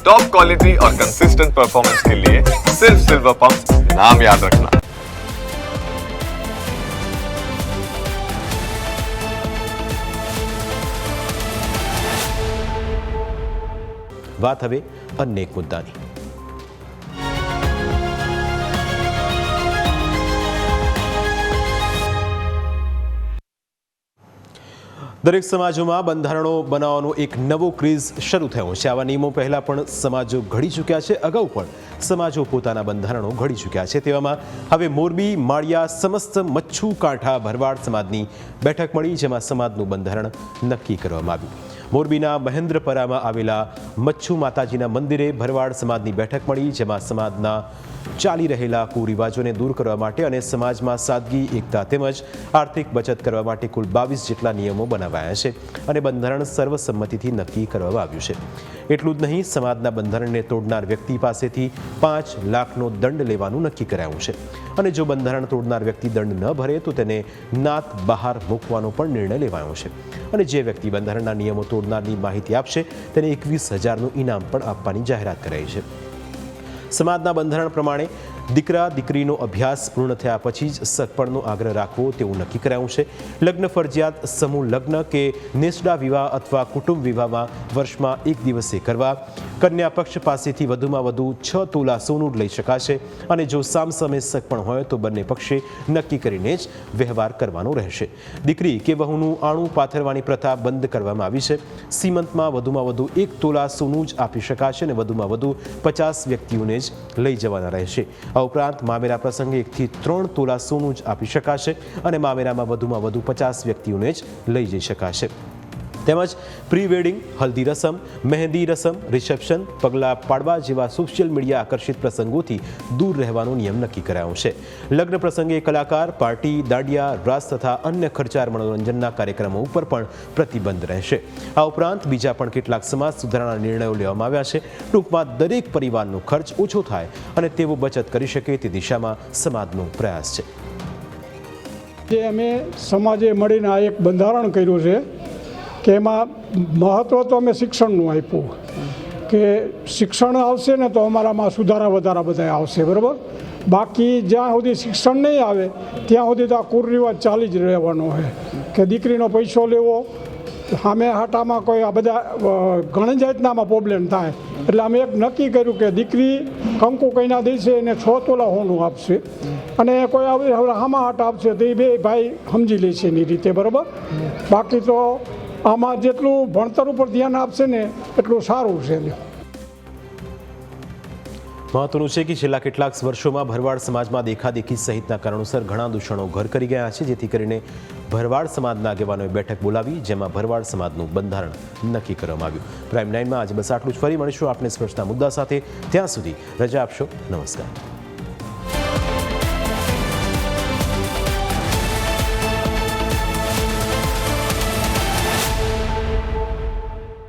Top quality और consistent performance के लिए सिर्फ सिल्वर पंप नाम याद रखना વાત હવે અન્ય એક મુદ્દાની દરેક સમાજોમાં બંધારણો બનાવવાનો એક નવો ક્રેઝ શરૂ થયો છે. આવા નિયમો પહેલાં પણ સમાજો ઘડી ચૂક્યા છે. અગાઉ પણ સમાજો પોતાના બંધારણો ઘડી ચૂક્યા છે. તેવામાં હવે મોરબી, માળિયા, સમસ્ત મચ્છુ કાંઠા ભરવાડ સમાજની બેઠક મળી, જેમાં સમાજનું બંધારણ નક્કી કરવામાં આવ્યું. મોરબીના મહેન્દ્રપરામાં આવેલા મચ્છુ માતાજીના મંદિરે ભરવાડ સમાજની બેઠક મળી, જેમાં સમાજના ચાલી રહેલા કુરિવાજોને દૂર કરવા માટે અને સમાજમાં સાદગી, એકતા તેમજ આર્થિક બચત કરવા માટે કુલ બાવીસ જેટલા નિયમો બનાવાયા છે અને બંધારણ સર્વસંમતિથી નક્કી કરવામાં આવ્યું છે. એટલું જ નહીં, સમાજના બંધારણને તોડનાર વ્યક્તિ પાસેથી પાંચ લાખનો દંડ લેવાનું નક્કી કરાયું છે. અને જો બંધારણ તોડનાર વ્યક્તિ દંડ ન ભરે, તો તેને નાત બહાર મૂકવાનો પણ નિર્ણય લેવાયો છે. અને જે વ્યક્તિ બંધારણના નિયમો તોડનારની માહિતી આપશે, તેને એકવીસ હજારનું ઇનામ પણ આપવાની જાહેરાત કરાઈ છે. સમાજના બંધારણ પ્રમાણે દીકરા, દીકરીનો અભ્યાસ પૂર્ણ થયા પછી જ સગપણનો આગ્રહ રાખવો તેવું નક્કી કરાયું છે. લગ્ન ફરજિયાત સમૂહ લગ્ન કે નેસડા વિવાહ અથવા કુટુંબ વિવાહમાં વર્ષમાં એક દિવસે કરવા. કન્યા પક્ષ પાસેથી વધુમાં વધુ છ તોલા સોનું લઈ શકાશે અને જો સામસામે સગપણ હોય તો બંને પક્ષે નક્કી કરીને જ વ્યવહાર કરવાનો રહેશે. દીકરી કે વહુનું આણું પાથરવાની પ્રથા બંધ કરવામાં આવી છે. સીમંતમાં વધુમાં વધુ એક તોલા સોનું જ આપી શકાશે અને વધુમાં વધુ પચાસ વ્યક્તિઓને જ લઈ જવાના રહેશે. આ ઉપરાંત મામેરા પ્રસંગે એકથી ત્રણ તોલા સોનું જ આપી શકાશે અને મામેરામાં વધુમાં વધુ પચાસ વ્યક્તિઓને જ લઈ જઈ શકાશે. તેમજ પ્રી વેડિંગ હલ્દી રસમ, મહેંદી રસમ, રિસેપ્શન, પગલાં પાડવા જેવા સોશિયલ મીડિયા આકર્ષિત પ્રસંગોથી દૂર રહેવાનો નિયમ નક્કી કરાયો છે. લગ્ન પ્રસંગે કલાકાર, પાર્ટી, દાંડિયા, રાસ તથા અન્ય ખર્ચાળ મનોરંજનના કાર્યક્રમો ઉપર પણ પ્રતિબંધ રહેશે. આ ઉપરાંત બીજા પણ કેટલાક સમાજ સુધારણા નિર્ણયો લેવામાં આવ્યા છે. ટૂંકમાં દરેક પરિવારનો ખર્ચ ઓછો થાય અને તેઓ બચત કરી શકે તે દિશામાં સમાજનો પ્રયાસ છે. જે અમે સમાજે મળીને આ એક બંધારણ કર્યું છે કે એમાં મહત્ત્વ તો અમે શિક્ષણનું આપ્યું. કે શિક્ષણ આવશે ને તો અમારામાં સુધારા વધારા બધા આવશે, બરાબર? બાકી જ્યાં સુધી શિક્ષણ નહીં આવે, ત્યાં સુધી તો આ કુરિવાજ ચાલી જ રહેવાનો હોય કે દીકરીનો પૈસો લેવો, સામે હાટામાં કોઈ આ બધા ઘણી જાતનામાં પ્રોબ્લેમ થાય. એટલે અમે એક નક્કી કર્યું કે દીકરી કંકુ કઈના દેશે એને છ તોલા હોનું આપશે. અને કોઈ હવે હામા હાટ આપશે તો એ બે ભાઈ સમજી લે છે એની રીતે, બરાબર? બાકી તો આમાં જેટલું ભણતર ઉપર ધ્યાન આપશે ને એટલું સારું છે મહત્વનું છે કે છેલ્લા કેટલાક વર્ષોમાં ભરવાડ સમાજમાં દેખાદેખી સહિતના કારણોસર ઘણા દૂષણો ઘર કરી ગયા છે, જેથી કરીને ભરવાડ સમાજના આગેવાનોએ બેઠક બોલાવી, જેમાં ભરવાડ સમાજનું બંધારણ નક્કી કરવામાં આવ્યું. પ્રાઇમ નાઇનમાં આજે બસ આટલું જ. ફરી મળીશું આપણે સ્પર્શના મુદ્દા સાથે. ત્યાં સુધી રજા આપશો. નમસ્કાર.